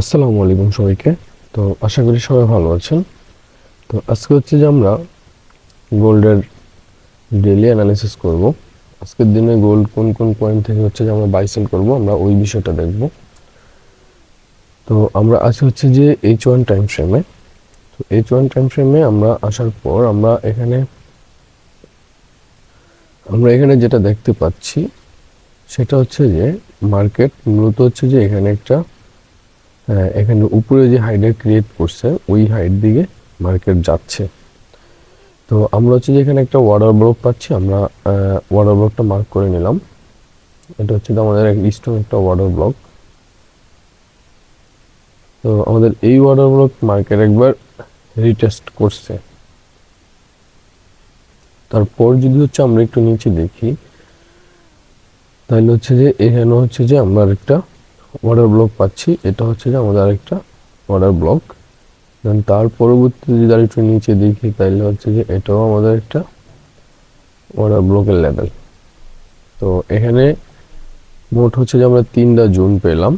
আসসালামু আলাইকুম সবাইকে। তো আশা করি সবাই ভালো আছেন। তো আজকে হচ্ছে যে আমরা গোল্ডের ডেলি অ্যানালিসিস করব। আজকের দিনে গোল্ড কোন কোন পয়েন্ট থেকে হচ্ছে যে আমরা বাই সেল করব, আমরা ওই বিষয়টা দেখব। তো আমরা আছি হচ্ছে যে এইচ ওয়ান টাইম ফ্রেমে তো এইচ ওয়ান টাইম ফ্রেমে আমরা আসার পর আমরা এখানে আমরা এখানে যেটা দেখতে পাচ্ছি, সেটা হচ্ছে যে মার্কেট মূলত হচ্ছে যে এখানে একটা এখানে উপরে যে হাইডটা ক্রিয়েট করছে, ওই হাইট দিকে মার্কেট যাচ্ছে। তো আমরা হচ্ছে যে এখানে একটা ওয়াটার ব্লক পাচ্ছি, আমরা ওয়াটার ব্লকটা মার্ক করে নিলাম। এটা হচ্ছে আমাদের স্ট্রং একটা ওয়াটার ব্লক তো আমাদের এই ওয়াটার ব্লক মার্কেট একবার রিটেস্ট করছে। তারপর যদি হচ্ছে আমরা একটু নিচে দেখি, তাহলে হচ্ছে যে এখানে হচ্ছে যে আমরা একটা ওয়াটার ব্লক পাচ্ছি, এটা হচ্ছে যে আমাদের আরেকটা ওয়াটার ব্লক দেন তার পরবর্তীতে যদি আর একটু নিচে দেখি, তাহলে হচ্ছে যে এটাও আমাদের একটা ওয়াটার ব্লকের লেভেল তো এখানে মোট হচ্ছে যে আমরা তিনটা জোন পেলাম।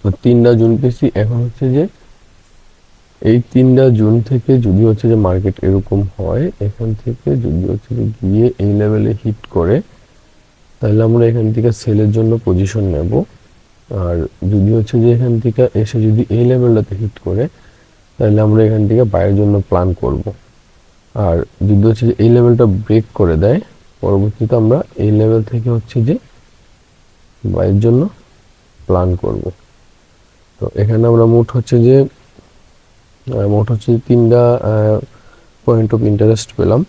তো তিনটা জোন পেয়েছি, এখন হচ্ছে যে এই তিনটা জোন থেকে যদি হচ্ছে যে মার্কেট এরকম হয়, এখান থেকে যদি হচ্ছে যে গিয়ে এই লেভেলে হিট করে তাহলে আমরা এখান থেকে সেলের জন্য পজিশন নেব। আর যদি হচ্ছে যে এখান থেকে এসে যদি এই লেভেলটাতে হিট করে, তাহলে আমরা এখান থেকে বাইরের জন্য প্ল্যান করব। আর যদি হচ্ছে যে এই লেভেলটা ব্রেক করে দেয়, পরবর্তীতে আমরা এই লেভেল থেকে হচ্ছে যে বাইরের জন্য প্ল্যান করব। তো এখানে আমরা মোট হচ্ছে যে মোট হচ্ছে তিনটা পয়েন্ট অফ ইন্টারেস্ট পেলাম।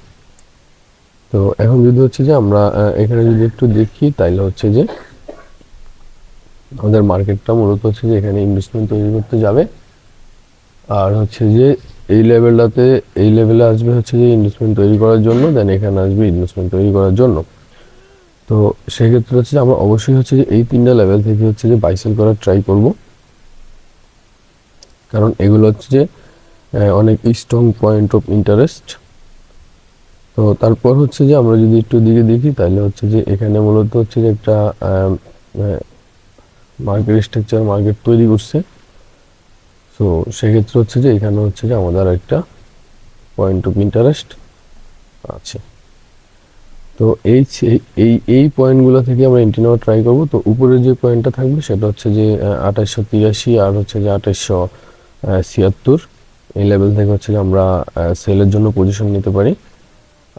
তো এখন যদি হচ্ছে যে আমরা এখানে যদি একটু দেখি, তাইলে হচ্ছে যে আমাদের মার্কেটটা মূলত হচ্ছে যে এখানে ইনভেস্টমেন্ট তৈরি করতে যাবে। আর হচ্ছে যে এই লেভেলটাতে এই লেভেলে আসবে হচ্ছে যে ইনভেস্টমেন্ট তৈরি করার জন্য দেন এখানে আসবে ইনভেস্টমেন্ট তৈরি করার জন্য। তো সেক্ষেত্রে হচ্ছে যে আমরা অবশ্যই হচ্ছে যে এই তিনটা লেভেল থেকে হচ্ছে যে বাইসেল করার ট্রাই করব। কারণ এগুলো হচ্ছে যে অনেক স্ট্রং পয়েন্ট অফ ইন্টারেস্ট তো তারপর হচ্ছে যে আমরা যদি একটু দিকে দেখি, তাহলে হচ্ছে যে এখানে মূলত হচ্ছে যে একটা মার্কেট স্ট্রাকচার মার্কেট তৈরি করছে। তো সেক্ষেত্রে হচ্ছে যে এখানে হচ্ছে যে আমাদের একটা পয়েন্ট অফ ইন্টারেস্ট আছে। তো এই এই এই পয়েন্টগুলো থেকে আমরা এন্ট্রি নেওয়ার ট্রাই করব। তো উপরের যে পয়েন্টটা থাকবে, সেটা হচ্ছে যে আঠাশশো তিরাশি আর হচ্ছে যে আঠাশশো ছিয়াত্তর। এই লেভেল থেকে হচ্ছে যে আমরা সেলের জন্য পজিশন নিতে পারি।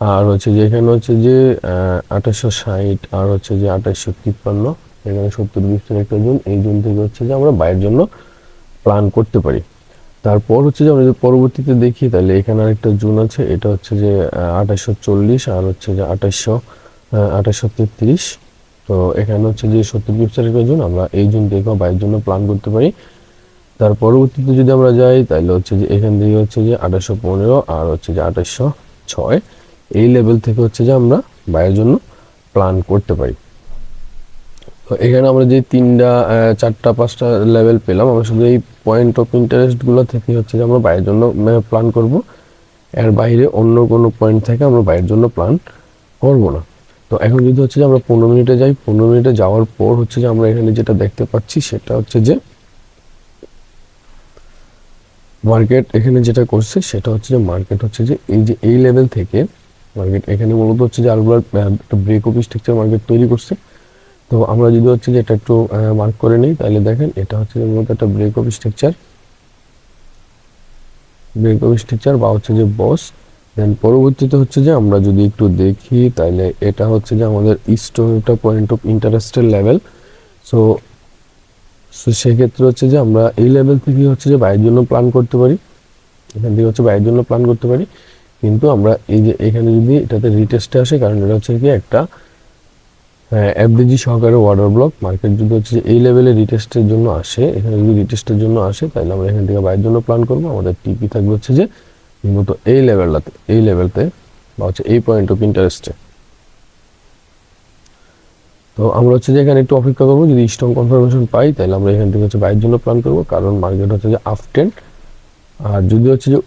আর হচ্ছে যে এখানে হচ্ছে যে আঠাশশো ষাট, আর হচ্ছে যে আঠাশশো তিপ্পান্ন, এখানে সত্তর বিশের একটা জোন, এই জোন থেকে হচ্ছে যে আমরা বাইরের জন্য প্ল্যান করতে পারি। তারপর হচ্ছে যে আমরা যদি পরবর্তীতে দেখি, তাহলে এখানে আরেকটা জোন আছে, এটা হচ্ছে যে আঠাশশো চল্লিশ, আর হচ্ছে যে আঠাশশো আঠাশশো তেত্রিশ। তো এখানে হচ্ছে যে সত্তর বিশের একটা জোন, আমরা এই জোন থেকেও বাইরের জন্য প্ল্যান করতে পারি। তার পরবর্তীতে যদি আমরা যাই, তাহলে হচ্ছে যে এখান থেকে হচ্ছে যে আঠাশশো পনেরো, আর হচ্ছে যে আঠাশশো ছয়। এই লেভেল থেকে হচ্ছে যে আমরা বাইরের জন্য প্ল্যান করতে পারি। তো এখানে আমরা যে তিনটা চারটা, পাঁচটা লেভেল পেলাম, আমরা শুধু এই পয়েন্ট অফ ইন্টারেস্টগুলো থেকে হচ্ছে যে আমরা বাইরের জন্য প্ল্যান করব। এর বাইরে অন্য কোনো পয়েন্ট থেকে আমরা বাইরের জন্য প্ল্যান করব না। তো এখন যদি হচ্ছে যে আমরা পনেরো মিনিটে যাই, পনেরো মিনিটে যাওয়ার পর হচ্ছে যে আমরা এখানে যেটা দেখতে পাচ্ছি সেটা হচ্ছে যে মার্কেট এখানে যেটা করছে সেটা হচ্ছে যে মার্কেট হচ্ছে যে এই যে, এই লেভেল থেকে মার্কেট এখানে মূলত হচ্ছে যে আরগুলার একটা ব্রেক অফ স্ট্রাকচার মার্কেট তৈরি করছে। তো আমরা যদি হচ্ছে যে এটা একটু মার্ক করে নিই, তাহলে দেখেন এটা হচ্ছে যে মূলত একটা break of structure break of structure বা হচ্ছে যে বস দেন পরবর্তীতে হচ্ছে যে আমরা যদি একটু দেখি, তাহলে এটা হচ্ছে যে আমাদের একটা পয়েন্ট অফ ইন্টারেস্টের লেভেল সো সো সেক্ষেত্রে হচ্ছে যে আমরা এই লেভেল থেকে হচ্ছে যে বাইরের জন্য প্ল্যান করতে পারি। এখান থেকে হচ্ছে বাইরের জন্য প্ল্যান করতে পারি। কিন্তু আমরা এই যে এখানে যদি এটাতে রিটেস্টে আসে, কারণ এটা হচ্ছে কি একটা এফডিজি সহকারে ওয়াটার ব্লক মার্কেট যদি হচ্ছে যে এই লেভেলে রিটেস্টের জন্য আসে, এখানে যদি রিটেস্টের জন্য আসে, তাহলে আমরা এখান থেকে বাইরের জন্য প্ল্যান করব। আমাদের টিপি থাকবে হচ্ছে যে মূলত এই লেভেলটাতে এই লেভেলতে বা হচ্ছে এই পয়েন্ট অফ ইন্টারেস্টে তো আমরা হচ্ছে যে এখানে একটু অপেক্ষা করব, যদি স্ট্রং কনফার্মেশন পাই, তাহলে আমরা এখান থেকে হচ্ছে বাইরের জন্য প্ল্যান করব। কারণ মার্কেট হচ্ছে যে আফটেন্ট আর যদি হচ্ছে যে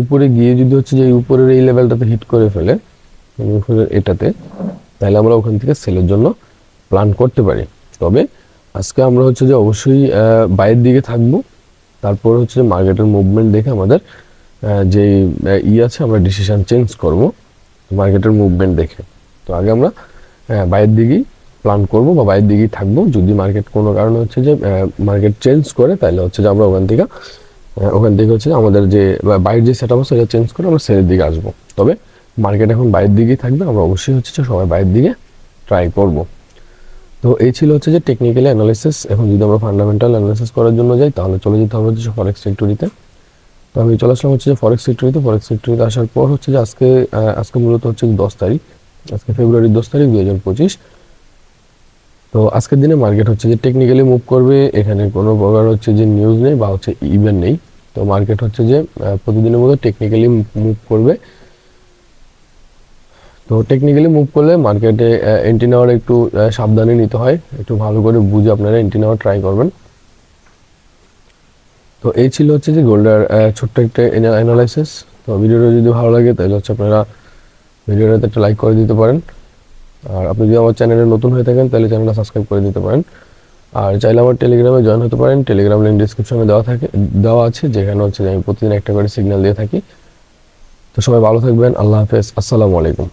উপরে গিয়ে যদি হচ্ছে যে উপরের এই লেভেলটাতে হিট করে ফেলে এটাতে, তাহলে আমরা ওখান থেকে সেলের জন্য প্ল্যান করতে পারি। তবে আজকে আমরা হচ্ছে যে অবশ্যই বাইরের দিকে থাকব। তারপর হচ্ছে যে মার্কেটের মুভমেন্ট দেখে আমাদের যে ই আছে, আমরা ডিসিশন চেঞ্জ করব মার্কেটের মুভমেন্ট দেখে। তো আগে আমরা বাইরের দিকেই প্ল্যান করব বা বাইরের দিকেই থাকব। যদি মার্কেট কোনো কারণে হচ্ছে যে মার্কেট চেঞ্জ করে, তাহলে হচ্ছে যে আমরা ওখান থেকে ওখান থেকে হচ্ছে আমাদের যে বাইরের যে সেট আপ সেটা চেঞ্জ করে আমরা সেলের দিকে আসব। তবে মার্কেট এখন বাইরের দিকেই থাকবে, আমরা অবশ্যই হচ্ছে সবাই বাইরের দিকে ট্রাই করব। তো এই ছিল হচ্ছে যে টেকনিক্যালি অ্যানালিসিস এখন যদি আমরা ফান্ডামেন্টাল অ্যানালিসিস করার জন্য যাই, তাহলে চলে যেতে হবে হচ্ছে ফরেক্স সেক্টরিতে তো আমি চলে আসলাম হচ্ছে যে ফরেক্স সেক্টরিতে ফরেক্স সেক্টরিতে আসার পর হচ্ছে যে আজকে আজকে মূলত হচ্ছে দশ তারিখ, আজকে ফেব্রুয়ারির দশ তারিখ দু হাজার পঁচিশ। তো আজকের দিনে মার্কেট হচ্ছে যে টেকনিক্যালি মুভ করবে, এখানে কোনো প্রকার হচ্ছে যে নিউজ নেই বা হচ্ছে ইভেন্ট নেই। তো মার্কেট হচ্ছে যে প্রতিদিনের মতো টেকনিক্যালি মুভ করবে। তো টেকনিক্যালি মুভ করলে মার্কেটে এন্ট্রি নেওয়ার একটু সাবধানে নিতে হয়। একটু ভালো করে বুঝে আপনারা এন্ট্রি নেওয়ার ট্রাই করবেন। তো এই ছিল হচ্ছে যে গোল্ডের ছোট্ট একটা অ্যানালাইসিস তো ভিডিওটা যদি ভালো লাগে তাহলে হচ্ছে আপনারা ভিডিওটাতে একটা লাইক করে দিতে পারেন। আর আপনি যদি আমার চ্যানেলে নতুন হয়ে থাকেন, তাহলে চ্যানেলটা সাবস্ক্রাইব করে দিতে পারেন। আর চাইলে আমার টেলিগ্রামে জয়েন হতে পারেন। টেলিগ্রাম লিঙ্ক ডিসক্রিপশনে দেওয়া থাকে, দেওয়া আছে, যেখানে হচ্ছে আমি প্রতিদিন একটা করে সিগন্যাল দিয়ে থাকি। তো সবাই ভালো থাকবেন। আল্লাহ হাফেজ। আসসালামু আলাইকুম।